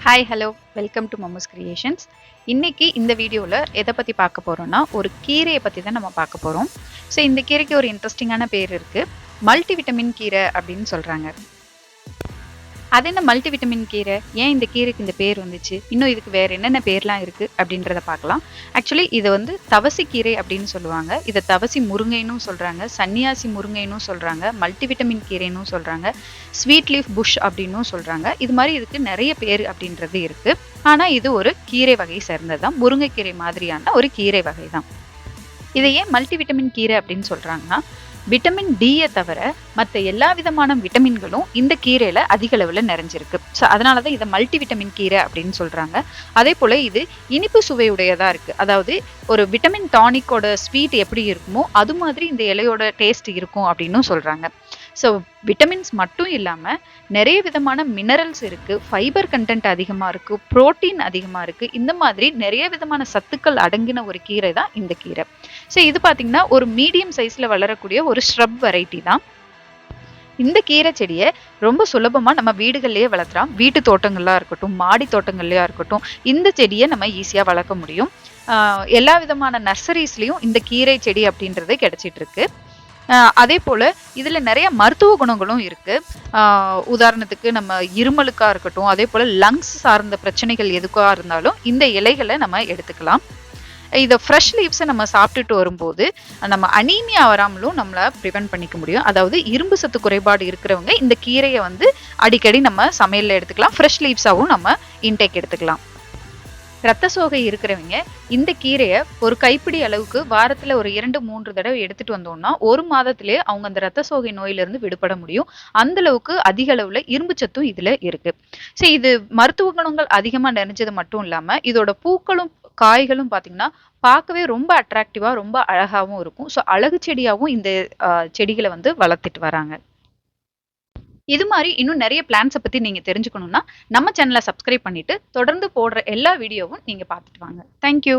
Hi hello welcome to Mammoos creations இன்றைக்கி இந்த வீடியோவில் எதை பற்றி பார்க்க போகிறோம்னா ஒரு கீரையை பற்றி தான் நம்ம பார்க்க போகிறோம் ஸோ இந்த கீரைக்கு ஒரு இன்ட்ரெஸ்டிங்கான பேர் இருக்குது மல்டி விட்டமின் கீரை அப்படின்னு சொல்கிறாங்க அது என்ன மல்டி விட்டமின் கீரை? ஏன் இந்த கீரைக்கு இந்த பேர் வந்துச்சு? இன்னும் இதுக்கு வேறு என்னென்ன பேர்லாம் இருக்குது அப்படின்றத பார்க்கலாம். ஆக்சுவலி இது வந்து தவசி கீரை அப்படின்னு சொல்லுவாங்க. இதை தவசி முருங்கைன்னு சொல்கிறாங்க சன்னியாசி முருங்கைன்னு சொல்கிறாங்க மல்டி விட்டமின் கீரைன்னு சொல்கிறாங்க ஸ்வீட் லீஃப் புஷ் அப்படின்னும் சொல்கிறாங்க இது மாதிரி இதுக்கு நிறைய பேர் அப்படின்றது இருக்குது ஆனால் இது ஒரு கீரை வகை சேர்ந்தது தான் முருங்கைக்கீரை மாதிரியான ஒரு கீரை வகை தான் இதை ஏன் மல்டி விட்டமின் கீரை அப்படின்னு சொல்கிறாங்கன்னா விட்டமின் டியை தவிர மற்ற எல்லா விதமான விட்டமின்களும் இந்த கீரையில் அதிக அளவில் நிறைஞ்சிருக்கு. ஸோ அதனால தான் இதை மல்டி விட்டமின் கீரை அப்படின்னு சொல்கிறாங்க அதே போல் இது இனிப்பு சுவையுடையதாக இருக்குது அதாவது ஒரு விட்டமின் டானிக்கோட ஸ்வீட் எப்படி இருக்குமோ அது மாதிரி இந்த இலையோட டேஸ்ட் இருக்கும் அப்படின்னும் சொல்கிறாங்க ஸோ விட்டமின்ஸ் மட்டும் இல்லாமல் நிறைய விதமான மினரல்ஸ் இருக்குது ஃபைபர் கண்டென்ட் அதிகமாக இருக்குது ப்ரோட்டீன் அதிகமாக இருக்குது இந்த மாதிரி நிறைய விதமான சத்துக்கள் அடங்கின ஒரு கீரை தான் இந்த கீரை. ஸோ இது பார்த்திங்கன்னா ஒரு மீடியம் சைஸில் வளரக்கூடிய ஒரு ஷ்ரப் வெரைட்டி தான். இந்த கீரை செடியை ரொம்ப சுலபமாக நம்ம வீடுகள்லேயே வளர்த்துறோம் வீட்டு தோட்டங்களாக இருக்கட்டும் மாடி தோட்டங்கள்லையாக இருக்கட்டும் இந்த செடியை நம்ம ஈஸியாக வளர்க்க முடியும். எல்லா விதமான நர்சரிஸ்லேயும் இந்த கீரை செடி அப்படின்றது கிடைச்சிட்டு இருக்கு. அதே போல் இதில் நிறைய மருத்துவ குணங்களும் இருக்குது உதாரணத்துக்கு நம்ம இருமலுக்காக இருக்கட்டும் அதே போல் லங்ஸ் சார்ந்த பிரச்சனைகள் எதுக்காக இருந்தாலும் இந்த இலைகளை நம்ம எடுத்துக்கலாம். இதை ஃப்ரெஷ் லீவ்ஸை நம்ம சாப்பிட்டுட்டு வரும்போது நம்ம அனீமியா வராமலும் நம்மளை ப்ரிவெண்ட் பண்ணிக்க முடியும். அதாவது இரும்பு சத்து குறைபாடு இருக்கிறவங்க இந்த கீரையை வந்து அடிக்கடி நம்ம சமையலில் எடுத்துக்கலாம். ஃப்ரெஷ் லீவ்ஸாகவும் நம்ம இன்டேக் எடுத்துக்கலாம். ரத்த சோகை இருக்கிறவங்க இந்த கீரையை ஒரு கைப்பிடி அளவுக்கு வாரத்தில் ஒரு இரண்டு மூன்று தடவை எடுத்துட்டு வந்தோம்னா ஒரு மாதத்திலே அவங்க அந்த ரத்த சோகை நோயிலிருந்து விடுபட முடியும். அந்த அளவுக்கு அதிக அளவில் இரும்பு சத்தும் இதில் இருக்கு. ஸோ இது மருத்துவ குணங்கள் அதிகமாக நிறைஞ்சது மட்டும் இல்லாமல் இதோட பூக்களும் காய்களும் பார்த்தீங்கன்னா பார்க்கவே ரொம்ப அட்ராக்டிவாக ரொம்ப அழகாகவும் இருக்கும். ஸோ அழகு செடியாகவும் இந்த செடிகளை வந்து வளர்த்துட்டு வராங்க. இது மாதிரி இன்னும் நிறைய பிளான்ஸை பற்றி நீங்கள் தெரிஞ்சுக்கணும்னா நம்ம சேனலை சப்ஸ்கிரைப் பண்ணிட்டு தொடர்ந்து போடுற எல்லா வீடியோவும் நீங்கள் பார்த்துட்டு வாங்க. தேங்க்யூ